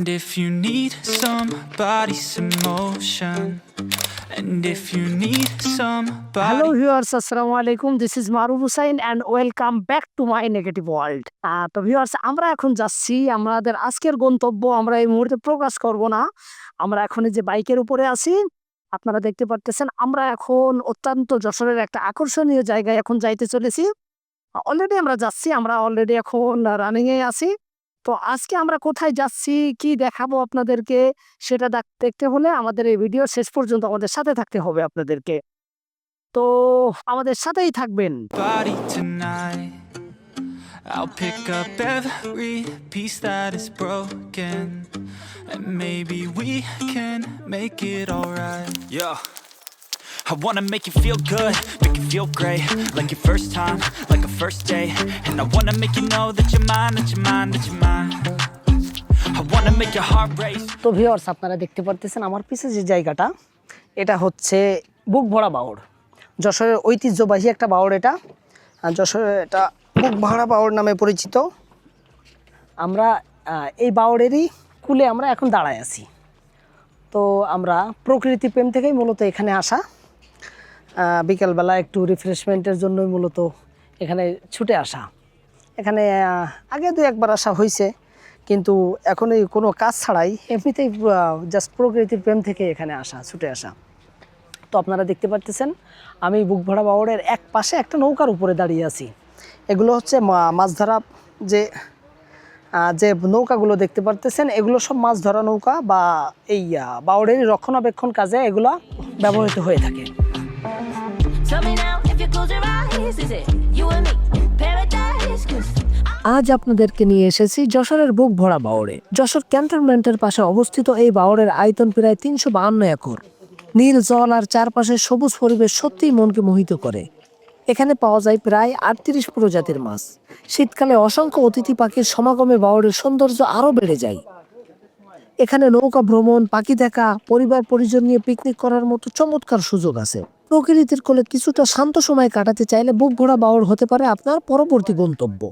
And if you need somebody's emotion, and if you need somebody. Hello viewers আসসালামু আলাইকুম this is Maruf Hussain and welcome back to my negative world তো viewers আমরা এখন যাচ্ছি আমাদের আজকের গন্তব্য। আমরা এই মুহূর্তে প্রকাশ করব না। আমরা এখন যে বাইকের উপরে আছি আপনারা দেখতে পারতেছেন আমরা এখন অত্যন্ত যশোরের একটা আকর্ষণীয় জায়গায় এখন যাইতে চলেছি। অলরেডি আমরা যাচ্ছি আমরা অলরেডি এখন রানিং এ আছি। তো আজকে আমরা কোথায় যাচ্ছি কি দেখাবো আপনাদেরকে সেটা দেখতে হলে আমাদের এই ভিডিও শেষ পর্যন্ত আমাদের সাথে থাকতে হবে আপনাদেরকে তো আমাদের সাথেই থাকবেন. I'll pick up every piece that is broken, and maybe we can make it alright. Yeah. I wanna make you feel good, make you feel great, like your first time, like a first I wanna make you know that you're mine, that you're mine, that you're mine. তো viewers আপনারা দেখতে পারতেছেন আমার পিছে যে জায়গাটা এটা হচ্ছে বুক ভরা বাউর যশোরের ঐতিহ্যবাহী একটা বাউর এটা। যশোরের এটা বুক ভরা বাউর নামে পরিচিত। আমরা এই বাউরেরই কুলে আমরা এখন দাঁড়ায় আছি। তো আমরা প্রকৃতি প্রেম থেকেই মূলত এখানে আসা। বিকেলবেলা একটু রিফ্রেশমেন্টের জন্যই মূলত এখানে ছুটে আসা। এখানে আগে দু একবার আসা হয়েছে কিন্তু এখন এই কোনো কাজ ছাড়াই এমনিতেই জাস্ট প্রকৃতির প্রেম থেকে এখানে আসা, ছুটে আসা। তো আপনারা দেখতে পারতেছেন, আমি বুক ভরা বাওড়ের এক পাশে একটা নৌকার উপরে দাঁড়িয়ে আছি। এগুলো হচ্ছে মাছ ধরা যে যে নৌকাগুলো দেখতে পারতেছেন, এগুলো সব মাছ ধরা নৌকা বা এই বাওড়ের রক্ষণাবেক্ষণ কাজে এগুলো ব্যবহৃত হয়ে থাকে। আজ আপনাদেরকে নিয়ে এসেছি যশোরের বুক ভরা বাওড়ে যশোর ক্যান্টনমেন্টের পাশে অবস্থিত এই বাওড়ের আয়তন প্রায় তিনশো বাহান্ন একর। নীল জল আর চারপাশে সবুজ পরিবেশ সত্যিই মনকে মোহিত করে। এখানে পাওয়া যায় প্রায় আটত্রিশ প্রজাতির মাছ। শীতকালে অসংখ্য অতিথি পাখির সমাগমে বাওড়ের সৌন্দর্য আরও বেড়ে যায়। এখানে নৌকা ভ্রমণ, পাখি দেখা, পরিবার পরিজন নিয়ে পিকনিক করার মতো চমৎকার সুযোগ আছে। প্রকৃতির কোলে কিছুটা শান্ত সময় কাটাতে চাইলে বুক ঘোড়া বাওড় হতে পারে আপনার পরবর্তী গন্তব্য।